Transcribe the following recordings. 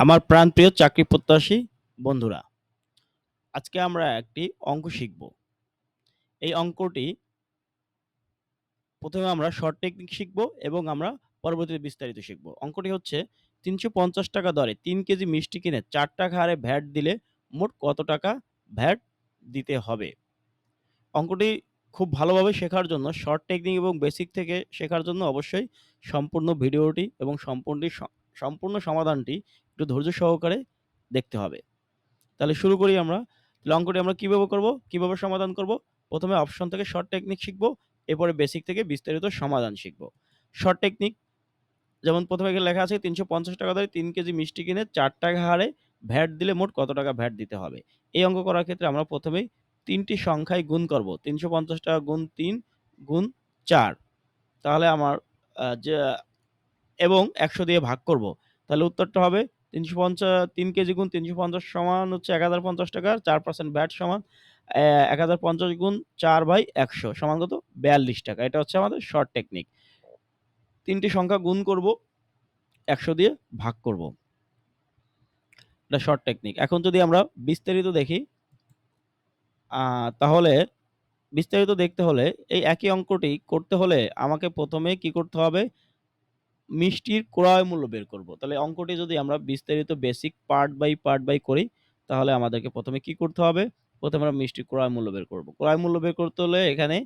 আমার প্রাণপ্রিয় চাকরি প্রত্যাশী বন্ধুরা, আজকে আমরা একটি অঙ্ক শিখব। এই অঙ্কটি প্রথমে আমরা শর্ট টেকনিক শিখব এবং আমরা পরবর্তীতে বিস্তারিত শিখব। অঙ্কটি হচ্ছে ৳৩৫০ দরে তিন কেজি মিষ্টি কিনে চার টাকা হারে ভ্যাট দিলে মোট কত টাকা ভ্যাট দিতে হবে? অঙ্কটি খুব ভালোভাবে শেখার জন্য শর্ট টেকনিক এবং বেসিক থেকে শেখার জন্য অবশ্যই সম্পূর্ণ ভিডিওটি এবং সম্পূর্ণটি স সম্পূর্ণ সমাধানটি একটু ধৈর্য সহকারে দেখতে হবে। তাহলে শুরু করি আমরা। তাহলে অঙ্কটি আমরা কীভাবে করব? কীভাবে সমাধান করব? প্রথমে অপশন থেকে শর্ট টেকনিক শিখব, এরপরে বেসিক থেকে বিস্তারিত সমাধান শিখব। শর্ট টেকনিক যেমন প্রথমে লেখা আছে তিনশো পঞ্চাশ টাকা ধরে তিন কেজি মিষ্টি কিনে চার টাকা হারে ভ্যাট দিলে মোট কত টাকা ভ্যাট দিতে হবে? এই অঙ্ক করার ক্ষেত্রে আমরা প্রথমেই তিনটি সংখ্যায় গুণ করব। ৳৩৫০ গুণ তিন গুণ চার তাহলে আমার যে এবং ১০০ দিয়ে ভাগ করব। তাহলে উত্তরটা হবে ৩৫০ ৩ কেজি গুণ ৩৫০ সমান হচ্ছে এক হাজার পঞ্চাশ টাকা চার পার্সেন্ট ব্যাট সমান এক হাজার পঞ্চাশ গুণ ৪/১০০ সমান কত? ৳৪২ এটা হচ্ছে আমাদের শর্ট টেকনিক। তিনটি সংখ্যা গুণ করব, ১০০ দিয়ে ভাগ করব। এটা শর্ট টেকনিক। এখন যদি আমরা বিস্তারিত দেখি তাহলে বিস্তারিত দেখতে হলে এই একই অঙ্কটি করতে হলে আমাকে প্রথমে কি করতে হবে? মিষ্টির ক্রয় মূল্য বের করব। তাহলে অঙ্কটি যদি আমরা বিস্তারিত basic part by part by করি, তাহলে আমাদেরকে প্রথমে কি করতে হবে? প্রথমে আমরা মিষ্টির ক্রয় মূল্য বের করব। ক্রয় মূল্য বের করতে হলে এখানে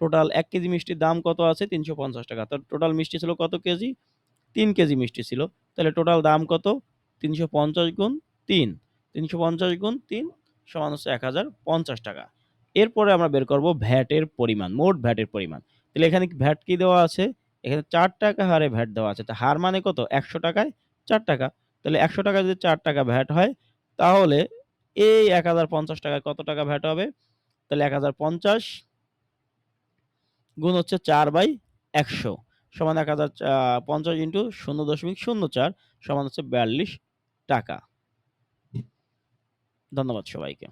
টোটাল এক কেজি মিষ্টির দাম কত আছে? ৳৩৫০ তো টোটাল মিষ্টি ছিল কত কেজি? তিন কেজি মিষ্টি ছিল। তাহলে টোটাল দাম কত? ৩৫০ গুণ ৩। ৩৫০ গুণ ৩ সমান হচ্ছে ৳১০৫০ এরপরে আমরা বের করব ভ্যাটের পরিমাণ, মোট ভ্যাটের পরিমাণ। তাহলে এখানে ভ্যাট কি দেওয়া আছে? এখানে চার টাকা হারে ভ্যাট দেওয়া আছে। তো হার মানে কত? ১০০ টাকায় চার টাকা তাহলে ৳১০০ যদি চার টাকা ভ্যাট হয়, তাহলে এই ৳১০৫০ কত টাকা ভ্যাট হবে? তাহলে ১০৫০ গুণ হচ্ছে ৪/১০০ সমান ১০০০ আ ৫০ ইন্টু ০.০৪ সমান হচ্ছে ৳৪২ ধন্যবাদ সবাইকে।